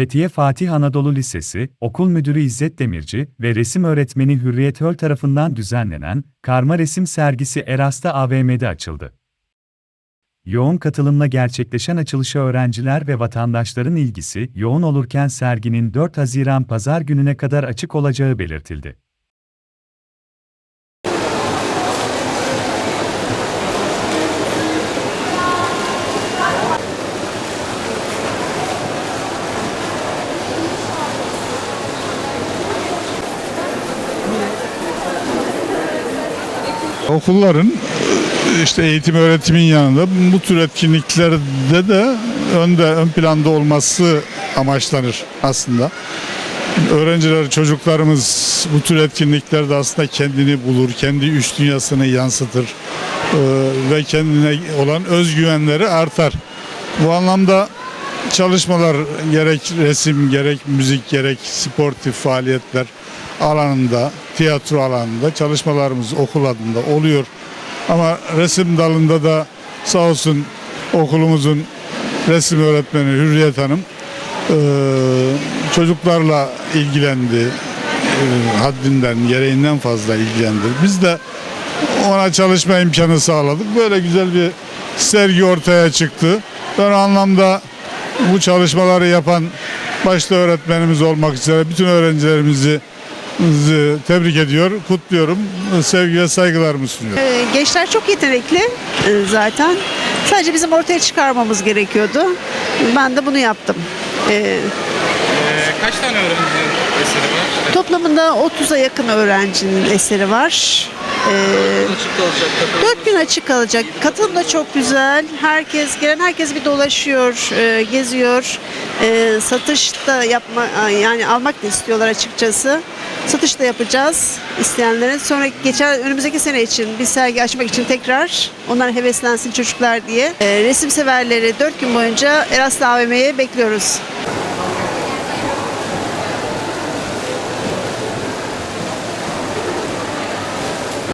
Fethiye Fatih Anadolu Lisesi, okul müdürü İzzet Demirci ve resim öğretmeni Hürriyet Höl tarafından düzenlenen karma resim sergisi Eras'ta AVM'de açıldı. Yoğun katılımla gerçekleşen açılışa öğrenciler ve vatandaşların ilgisi yoğun olurken serginin 4 Haziran Pazar gününe kadar açık olacağı belirtildi. Okulların işte eğitim öğretimin yanında bu tür etkinliklerde de önde ön planda olması amaçlanır aslında. Öğrenciler, çocuklarımız bu tür etkinliklerde aslında kendini bulur, kendi üst dünyasını yansıtır e, ve kendine olan özgüvenleri artar. Bu anlamda çalışmalar gerek resim, gerek müzik, gerek sportif faaliyetler alanında, tiyatro alanında çalışmalarımız okul adında oluyor. Ama resim dalında da sağ olsun okulumuzun resim öğretmeni Hürriyet Hanım eee, çocuklarla ilgilendi. Eee, haddinden, gereğinden fazla ilgilendi. Biz de ona çalışma imkanı sağladık. Böyle güzel bir sergi ortaya çıktı. Ben anlamda bu çalışmaları yapan başta öğretmenimiz olmak üzere bütün öğrencilerimizi sizi tebrik ediyor, kutluyorum. Sevgi ve saygılarımı sunuyorum. Ee, Gençler çok yetenekli e, zaten. Sadece bizim ortaya çıkarmamız gerekiyordu. Ben de bunu yaptım. Ee, Ee, kaç tane öğrencinin eseri var? Toplamında 30'a yakın öğrencinin eseri var. Ee, Açık kalacak takım. 4 gün açık kalacak. Katılım da çok güzel. Herkes, gelen herkes bir dolaşıyor, e, geziyor. E, satış da yapma, yani almak da istiyorlar açıkçası. Satış da yapacağız isteyenlere. Sonra geçen önümüzdeki sene için bir sergi açmak için tekrar onlar heveslensin çocuklar diye. E, resim severleri 4 gün boyunca Erasmus AVM'ye bekliyoruz.